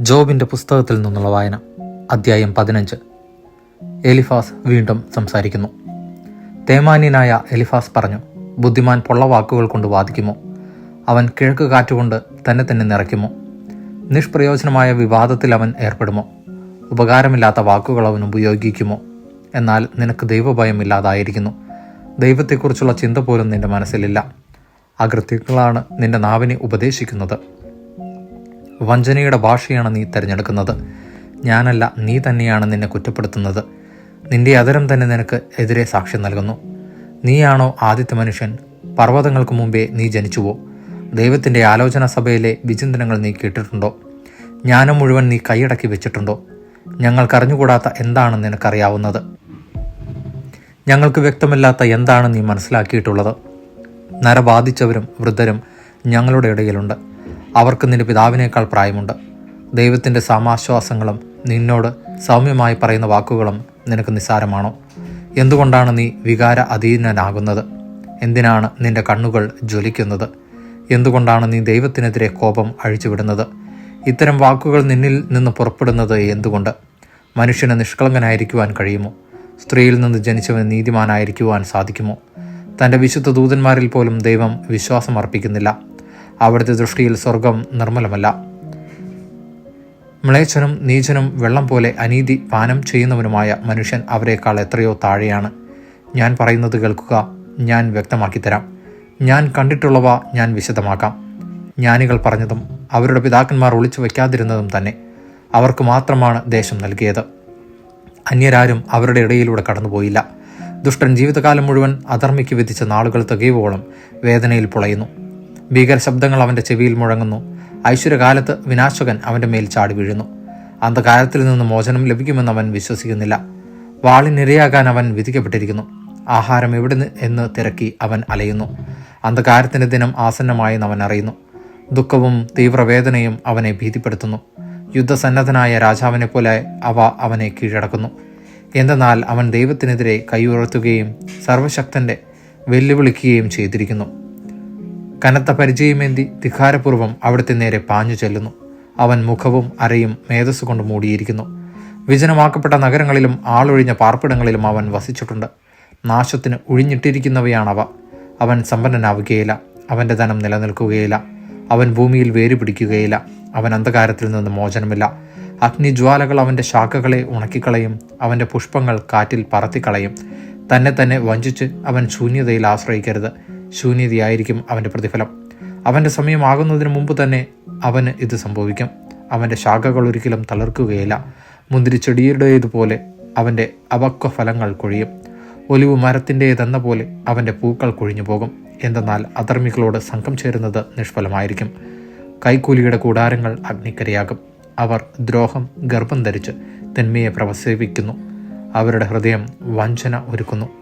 ജോബിന്റെ പുസ്തകത്തിൽ നിന്നുള്ള വായന അദ്ധ്യായം പതിനഞ്ച്. എലിഫാസ് വീണ്ടും സംസാരിക്കുന്നു. തേമാന്യനായ എലിഫാസ് പറഞ്ഞു ബുദ്ധിമാൻ പൊള്ള വാക്കുകൾ കൊണ്ട് വാദിക്കുമോ? അവൻ കിഴക്ക് കാറ്റുകൊണ്ട് തന്നെ തന്നെ നിറയ്ക്കുമോ? നിഷ്പ്രയോജനമായ വിവാദത്തിൽ അവൻ ഏർപ്പെടുമോ? ഉപകാരമില്ലാത്ത വാക്കുകൾ അവൻ ഉപയോഗിക്കുമോ? എന്നാൽ നിനക്ക് ദൈവഭയം ഇല്ലാതായിരിക്കുന്നു ദൈവത്തെക്കുറിച്ചുള്ള ചിന്ത പോലും നിന്റെ മനസ്സിലില്ല. അകൃത്യങ്ങളാണ് നിന്റെ നാവിനെ ഉപദേശിക്കുന്നത്. വഞ്ചനയുടെ ഭാഷയാണ് നീ തിരഞ്ഞെടുക്കുന്നത്. ഞാനല്ല നീ തന്നെയാണ് നിന്നെ കുറ്റപ്പെടുത്തുന്നത്. നിന്റെ അതരം തന്നെ നിനക്ക് എതിരെ സാക്ഷ്യം നൽകുന്നു. നീയാണോ ആദ്യത്തെ മനുഷ്യൻ? പർവതങ്ങൾക്ക് മുമ്പേ നീ ജനിച്ചുവോ? ദൈവത്തിന്റെ ആലോചന സഭയിലെ വിചിന്തനങ്ങൾ നീ കേട്ടിട്ടുണ്ടോ? ജ്ഞാനം മുഴുവൻ നീ കൈയടക്കി വെച്ചിട്ടുണ്ടോ? ഞങ്ങൾക്കറിഞ്ഞുകൂടാത്ത എന്താണ് നിനക്കറിയാവുന്നത്? ഞങ്ങൾക്ക് വ്യക്തമല്ലാത്ത എന്താണ് നീ മനസ്സിലാക്കിയിട്ടുള്ളത്? നരബാധിച്ചവരും വൃദ്ധരും ഞങ്ങളുടെ ഇടയിലുണ്ട്. അവർക്ക് നിന്റെ പിതാവിനേക്കാൾ പ്രായമുണ്ട്. ദൈവത്തിന്റെ സമാശ്വാസങ്ങളും നിന്നോട് സൗമ്യമായി പറയുന്ന വാക്കുകളും നിനക്ക് നിസ്സാരമാണോ? എന്തുകൊണ്ടാണ് നീ വികാര അധീനനാകുന്നത് എന്തിനാണ് നിന്റെ കണ്ണുകൾ ജ്വലിക്കുന്നത്? എന്തുകൊണ്ടാണ് നീ ദൈവത്തിനെതിരെ കോപം അഴിച്ചുവിടുന്നത്? ഇത്തരം വാക്കുകൾ നിന്നിൽ നിന്ന് പുറപ്പെടുന്നത് എന്തുകൊണ്ട്? മനുഷ്യന് നിഷ്കളങ്കനായിരിക്കുവാൻ കഴിയുമോ? സ്ത്രീയിൽ നിന്ന് ജനിച്ചവൻ നീതിമാനായിരിക്കുവാൻ സാധിക്കുമോ? തന്റെ വിശുദ്ധ ദൂതന്മാരിൽ പോലും ദൈവം വിശ്വാസം അർപ്പിക്കുന്നില്ല അവിടുത്തെ ദൃഷ്ടിയിൽ സ്വർഗം നിർമ്മലമല്ല. മ്ലേച്ഛനും നീചനും വെള്ളം പോലെ അനീതി പാനം ചെയ്യുന്നവനുമായ മനുഷ്യൻ അവരെക്കാൾ എത്രയോ താഴെയാണ്. ഞാൻ പറയുന്നത് കേൾക്കുക ഞാൻ വ്യക്തമാക്കി തരാം. ഞാൻ കണ്ടിട്ടുള്ളവ ഞാൻ വിശദമാക്കാം. ജ്ഞാനികൾ പറഞ്ഞതും അവരുടെ പിതാക്കന്മാർ ഒളിച്ചു വയ്ക്കാതിരുന്നതും തന്നെ അവർക്ക് മാത്രമാണ് ദേശം നൽകിയത്. അന്യരാരും അവരുടെ ഇടയിലൂടെ കടന്നുപോയില്ല. ദുഷ്ടൻ ജീവിതകാലം മുഴുവൻ അധർമ്മിക്ക് വിധിച്ച നാളുകൾ തികയുവോളം വേദനയിൽ പുളയുന്നു. ഭീകര ശബ്ദങ്ങൾ അവന്റെ ചെവിയിൽ മുഴങ്ങുന്നു. ഐശ്വര്യകാലത്ത് വിനാശകൻ അവന്റെ മേൽ ചാടി വീഴുന്നു. അന്ധകാരത്തിൽ നിന്ന് മോചനം ലഭിക്കുമെന്ന് അവൻ വിശ്വസിക്കുന്നില്ല. വാളിനിരയാകാൻ അവൻ വിധിക്കപ്പെട്ടിരിക്കുന്നു. ആഹാരം എവിടെ എന്ന് തിരക്കി അവൻ അലയുന്നു. അന്ധകാരത്തിന്റെ ദിനം ആസന്നമായെന്ന് അവൻ അറിയുന്നു. ദുഃഖവും തീവ്രവേദനയും അവനെ ഭീതിപ്പെടുത്തുന്നു. യുദ്ധസന്നദ്ധനായ രാജാവിനെ പോലെ അവ അവനെ കീഴടക്കുന്നു. എന്തെന്നാൽ അവൻ ദൈവത്തിനെതിരെ കൈയുറത്തുകയും സർവശക്തന്റെ വെല്ലുവിളിക്കുകയും ചെയ്തിരിക്കുന്നു. കനത്ത പരിചയമേന്തി ധിഖാരപൂർവം അവിടുത്തെ നേരെ പാഞ്ഞു ചെല്ലുന്നു. അവൻ മുഖവും അരയും മേധസ് കൊണ്ട് മൂടിയിരിക്കുന്നു. വിജനമാക്കപ്പെട്ട നഗരങ്ങളിലും ആളൊഴിഞ്ഞ പാർപ്പിടങ്ങളിലും അവൻ വസിച്ചിട്ടുണ്ട്. നാശത്തിന് ഒഴിഞ്ഞിട്ടിരിക്കുന്നവയാണവ അവൻ സമ്പന്നനാവുകയില്ല. അവന്റെ ധനം നിലനിൽക്കുകയില്ല. അവൻ ഭൂമിയിൽ വേര് പിടിക്കുകയില്ല. അവൻ അന്ധകാരത്തിൽ നിന്ന് മോചനമില്ല. അഗ്നിജ്വാലകൾ അവന്റെ ശാഖകളെ ഉണക്കിക്കളയും. അവന്റെ പുഷ്പങ്ങൾ കാറ്റിൽ പറത്തിക്കളയും. തന്നെ തന്നെ വഞ്ചിച്ച് അവൻ ശൂന്യതയിൽ ആശ്രയിക്കരുത്. ശൂന്യതയായിരിക്കും അവന്റെ പ്രതിഫലം. അവന്റെ സമയമാകുന്നതിന് മുമ്പ് തന്നെ അവന് ഇത് സംഭവിക്കും. അവന്റെ ശാഖകൾ ഒരിക്കലും തളർക്കുകയില്ല. മുന്തിരിച്ചെടിയുടേതുപോലെ അവന്റെ അപക്വ ഫലങ്ങൾ കൊഴിയും. ഒലിവ് മരത്തിന്റേതെന്ന പോലെ അവന്റെ പൂക്കൾ കൊഴിഞ്ഞു പോകും. എന്തെന്നാൽ അധർമ്മികളോട് സംഘം ചേരുന്നത് നിഷ്ഫലമായിരിക്കും. കൈക്കൂലിയുടെ കൂടാരങ്ങൾ അഗ്നിക്കരയാകും. അവർ ദ്രോഹം ഗർഭം ധരിച്ച് തിന്മയെ പ്രവസേവിക്കുന്നു അവരുടെ ഹൃദയം വഞ്ചന ഒരുക്കുന്നു.